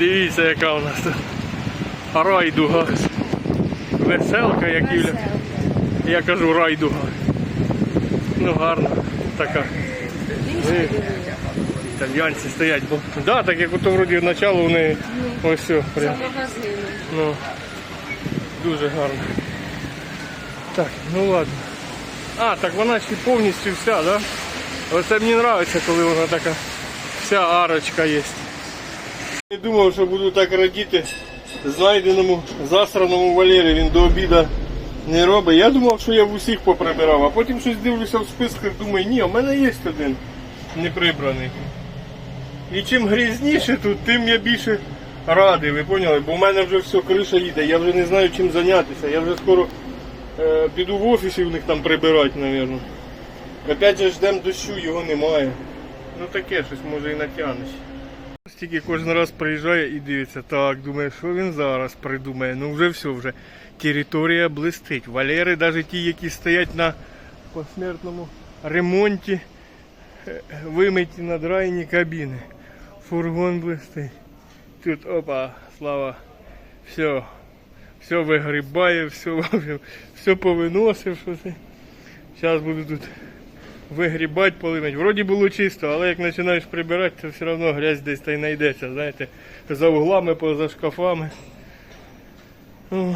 Дивіться, яка у нас тут райдуга. Веселка, як Юля. Я кажу райдуга. Ну гарно така. Ви, італьянці стоять, бо да, так як ото вроді начало вони ось все. Прям. Ну, дуже гарно. Так, ну ладно. А, так вона ще повністю вся, да? Оце мені подобається, коли вона така вся арочка є. Не думав, що буду так радіти знайденому, засраному Валері. Він до обіду не робить. Я думав, що я в усіх поприбирав, а потім щось дивлюся в списках, думаю, ні, у мене є один неприбраний. І чим грізніше тут, тим я більше радий, ви поняли? Бо в мене вже все, криша їде, я вже не знаю чим зайнятися. Я вже скоро е, піду в офісі в них там прибирати, мабуть. Опять же ждемо дощу, його немає. Ну таке щось може і натягнеш. Тільки кожен раз приїжджає і дивиться, так, думає, що він зараз придумає. Ну вже все, вже територія блистить. Валери, навіть ті, які стоять на посмертному ремонті, е, вимиті надраєні кабіни. Фургон блистить. Тут опа, слава. Все. Все вигрібає, все, все повиносив. Зараз буду тут вигрібати, поливати. Вроді було чисто, але як починаєш прибирати, то все одно грязь десь та й знайдеться, знаєте, за углами, поза шкафами. О.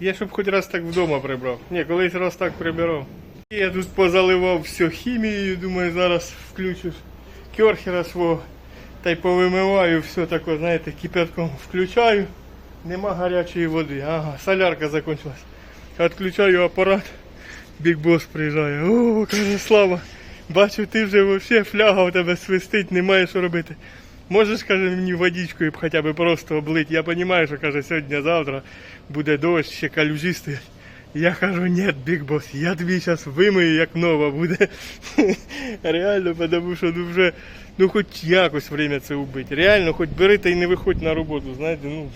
Я щоб хоч раз так вдома прибрав. Ні, колись раз так прибирав. Я тут позаливав все хімією, думаю, зараз включу керхера свого та й повимиваю все таке, знаєте, кипятком включаю. Нема гарячої води. Ага, солярка закончилась. Відключаю апарат. Бік бос приїжджає. О, каже, Слава, бачу, ти вже взагалі фляга у тебе свистить, немає що робити. Можеш, каже, мені водичкою хоча б просто облити. Я розумію, що каже, сьогодні-завтра буде дощ, ще калюжі стоять. Я кажу, ні, Бік Бос, я тобі зараз вимию, як нова буде. Реально, тому що ну вже, ну хоч якось время це убити. Реально, хоч бери та й не виходь на роботу, знаєте, ну.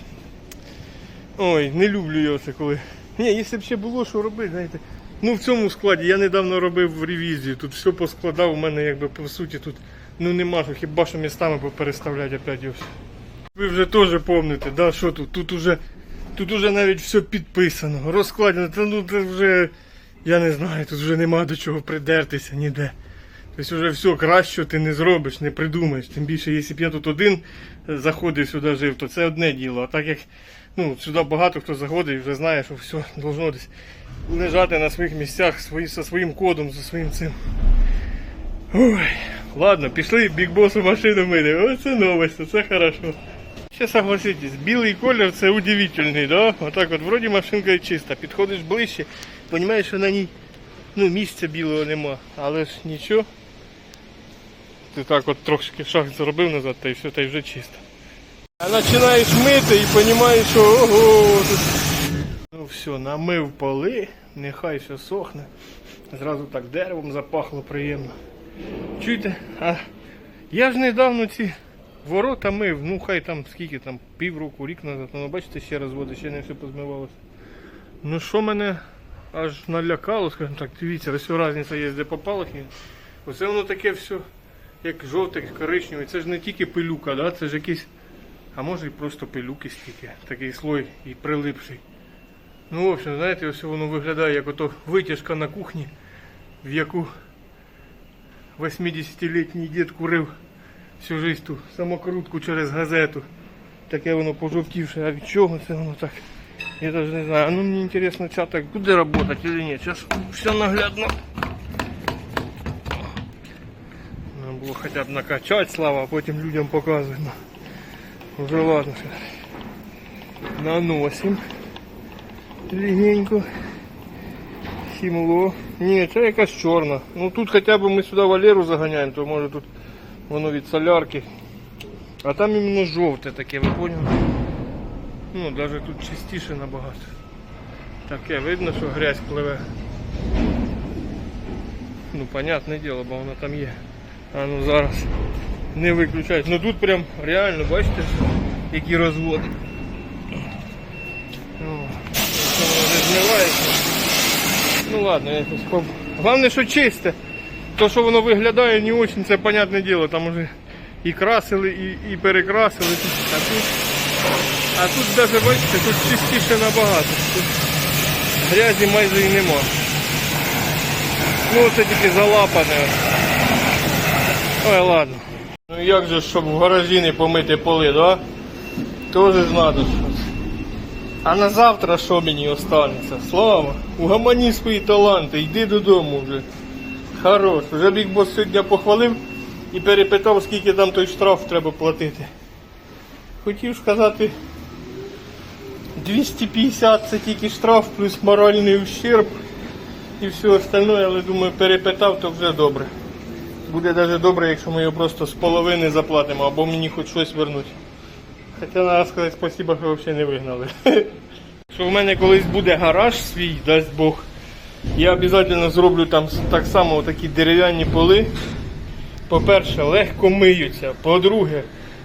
Ой, не люблю я це коли. Ні, якщо б ще було що робити, знаєте. Ну в цьому складі я недавно робив ревізію, тут все поскладав, у мене якби по суті тут ну нема хіба що містами попереставляти опять його. Ви вже теж помните, да, що тут? Тут уже, тут уже навіть все підписано, розкладено, та ну це вже, я не знаю, тут вже нема до чого придертися ніде. Тобто вже все краще ти не зробиш, не придумаєш. Тим більше, якщо б я тут один заходив сюди жив, то це одне діло. А так як ну, сюди багато хто заходить і вже знає, що все должно десь лежати на своїх місцях свої, зі своїм кодом, зі своїм цим. Ой, ладно, пішли бікбосу машину мити. Оце новость, це хорошо. Ще согласитесь, білий колір це удивительний, да? Отак от вроді машинка чиста. Підходиш ближче, розумієш, що на ній ну, місця білого нема. Але ж нічого. Ти так от трошки шаг зробив назад, та й все, та й вже чисто. Починаєш мити і розумієш, що ого, тут Ну все, намив поли, нехай все сохне. Зразу так деревом запахло приємно. Чуєте? А я ж недавно ці ворота мив, ну хай там скільки там, півроку, рік назад, ну бачите, ще раз води, ще не все позмивалося. Ну що мене аж налякало, скажімо так, дивіться, ось різниця є, де попало. Оце воно таке все, як жовте, коричневе. Це ж не тільки пилюка, да? це ж якийсь, а може і просто пилюки стільки, такий слой і прилипший. Ну, в общем, знаєте, ось воно виглядає як ото витяжка на кухні, в яку 80-літній дід курив всю жизнь ту самокрутку через газету. Таке воно пожовтівше. А від чого це воно так? Я навіть не знаю. А ну мені цікаво, ця так буде працювати чи ні. Зараз все наглядно. Надо було хоча б накачати, слава, а потім людям показувати. Ну, Вже ладно. Наносимо легенько. Хімло. Ні, це якась чорна. Ну тут хоча б ми сюди Валеру заганяємо, то може тут воно від солярки. А там іменно жовте таке, ви поняли? Ну, навіть тут чистіше набагато. Таке видно, що грязь пливе. Ну, понятне діло, бо воно там є. А ну зараз не виключають. Ну тут прям реально, бачите, які розводи. Змивається. Ну ладно, я якось поб... Головне, що чисте. То, що воно виглядає не очень, це понятне діло. Там уже і красили, і, і перекрасили. А тут, а тут навіть бачите, тут чистіше набагато. Тут грязі майже і нема. Ну це тільки залапане. Ой, ладно. Ну як же, щоб в гаражі не помити поли, да? Тоже ж надо щось. А на завтра що мені останеться? Слава, угамані свої таланти, йди додому вже. Хорош. Вже Біг Бос сьогодні похвалив і перепитав, скільки там той штраф треба платити. Хотів сказати 250 це тільки штраф плюс моральний ущерб і все остальне, але думаю, перепитав, то вже добре. Буде навіть добре, якщо ми його просто з половини заплатимо, або мені хоч щось вернуть. Хоча треба сказати спасибо, що взагалі не вигнали. Що в мене колись буде гараж свій, дасть Бог. Я обов'язково зроблю там так само такі дерев'яні поли. По-перше, легко миються. По-друге,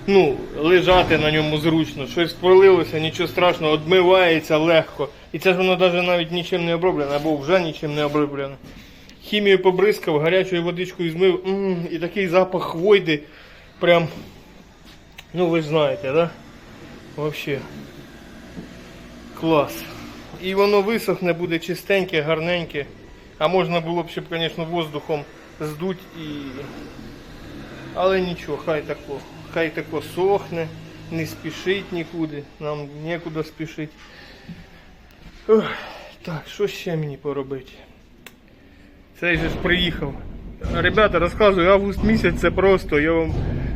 ну, лежати на ньому зручно. Щось пролилося, нічого страшного, відмивається легко. І це ж воно навіть навіть нічим не оброблено, або вже нічим не оброблено. Хімію побризкав, гарячою водичкою змив, м, і такий запах хвойди. Прям, ну ви знаєте, да? Вообще. Клас. І воно висохне, буде чистеньке, гарненьке. А можна було б, щоб, звісно, воздухом здуть і. Але нічого, хай тако. Хай тако сохне, не спішить нікуди, нам нікуди спішить. Ох, так, що ще мені поробити? Цей же ж приїхав. Ребята, розказую, август місяць це просто, я вам,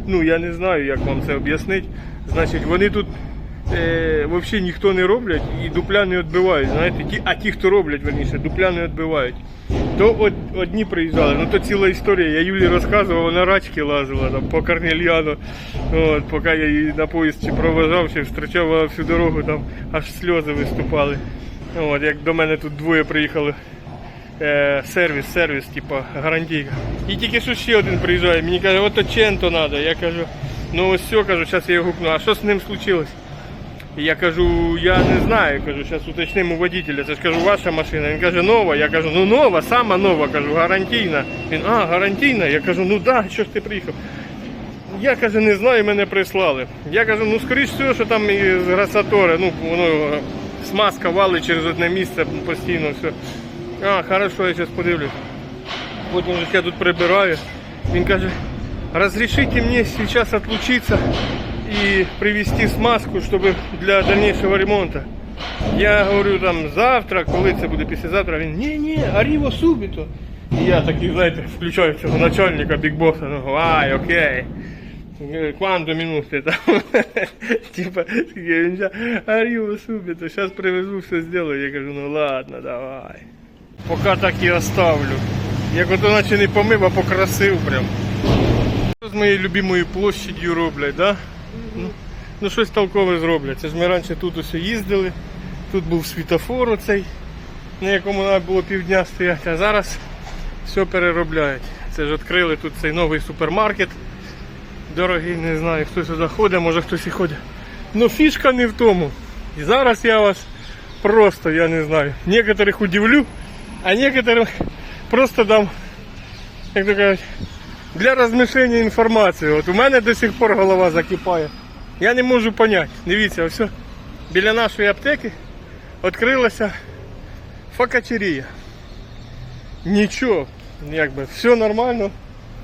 ну я не знаю, як вам це об'яснити. Значить, вони тут е, взагалі ніхто не роблять і дупля не відбивають. Знаєте, ті, а ті, хто роблять, верніше, дупля не відбивають. То од, одні приїжджали, ну то ціла історія. Я Юлі розказував, вона рачки лазила там по Корнельяну. От, поки я її на поїзд чи проважав, чи зустрічав всю дорогу, там аж сльози виступали. От, як до мене тут двоє приїхали сервіс, сервіс, типа гарантійка. І тільки що ще один приїжджає, мені каже, ото ченто треба. Я кажу, ну ось все, кажу, зараз я його гукну. А що з ним случилось? Я кажу, я не знаю, кажу, зараз уточнимо у водителя. Це ж кажу, ваша машина. Він каже, нова. Я кажу, ну нова, сама нова, кажу, гарантійна. Він, а, гарантійна. Я кажу, ну да, що ж ти приїхав? Я каже, не знаю, мене прислали. Я кажу, ну скоріш всього, що там із Грасатори, ну воно е, смазка валить через одне місце постійно все. А, хорошо, я зараз подивлюсь. Потім же я тут прибираю. Він каже, разрешите мне сейчас отлучиться и привезти смазку, чтобы для дальнейшего ремонта. Я говорю там завтра, коли це буде післязавтра, він ні, ні, аріво субіто. І я такий, знаєте, включаю цього начальника бікбоса, ну, ай, окей. Quanto минути там. Типа, він же, аріво субіто, зараз привезу, все зроблю. Я кажу, ну ладно, давай. Поки так і оставлю. Як ото наче не помив, а покрасив прям. Що з моєю любимою площадью роблять, да? Ну, ну щось толкове зроблять. Це ж ми раніше тут усе їздили, тут був світофор оцей, на якому треба було півдня стояти, а зараз все переробляють. Це ж відкрили тут цей новий супермаркет. Дорогий, не знаю, хто сюди ходить, може хтось і ходить. Ну фішка не в тому. І зараз я вас просто, я не знаю, некоторих удивлю, а некоторых просто дам, як то кажуть, для розміщення інформації. От у мене до сих пор голова закипає. Я не можу поняти. Дивіться, ось біля нашої аптеки відкрилася факачерія. Нічого, якби все нормально.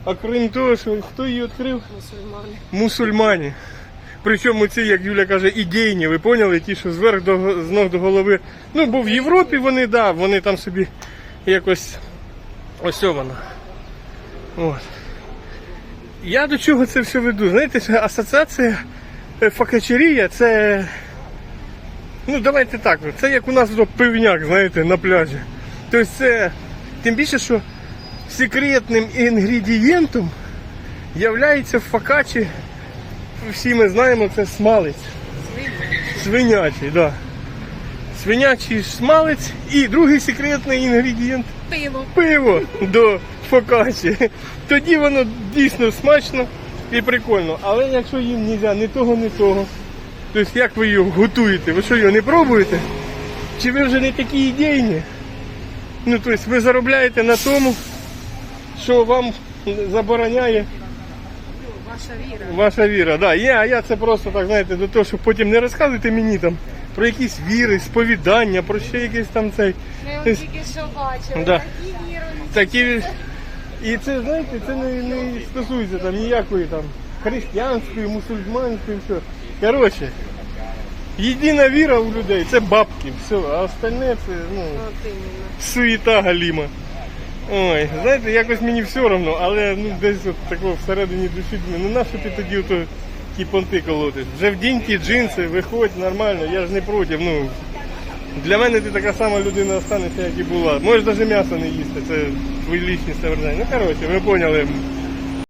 А крім того, що хто її відкрив? Мусульмани. Мусульмані. Причому ці, як Юля каже, ідейні, ви поняли, ті, що зверх до, з ног до голови. Ну, бо в Європі вони, да, вони там собі якось ось. От. Я до чого це все веду? Знаєте, що асоціація е, факачерія це. Ну, давайте так, це як у нас пивняк, знаєте, на пляжі. Тобто це тим більше, що секретним інгредієнтом являється в факачі, всі ми знаємо, це смалець. Свинячий, так. Да. Свинячий смалець і другий секретний інгредієнт Пиво. пиво до фокачі. Тоді воно дійсно смачно і прикольно. Але якщо їм не можна ні того, ні того, тобто як ви його готуєте? Ви що його не пробуєте? Чи ви вже не такі ідейні? Ну, тобто ви заробляєте на тому, що вам забороняє Ваша віра. Ваша віра, да. Я, я це просто так, знаєте, до того, щоб потім не розказуйте мені там про якісь віри, сповідання, про ще якийсь там цей. Ми от тільки що бачили. Да. Такі віруючі. Такі. І це, знаєте, це не, не стосується там ніякої там християнської, мусульманської, все. Коротше, єдина віра у людей це бабки, все, а остальне це, ну. От іменно. суєта галіма. Ой, знаєте, якось мені все одно, але ну десь от такого всередині душі ну нащо ти тоді ото ті понти колотиш? Вже в ті джинси, виходь нормально, я ж не проти. Ну, для мене ти така сама людина останешся, як і була. Можеш навіть м'ясо не їсти, це твої лічні совершення. Ну коротше, ви поняли.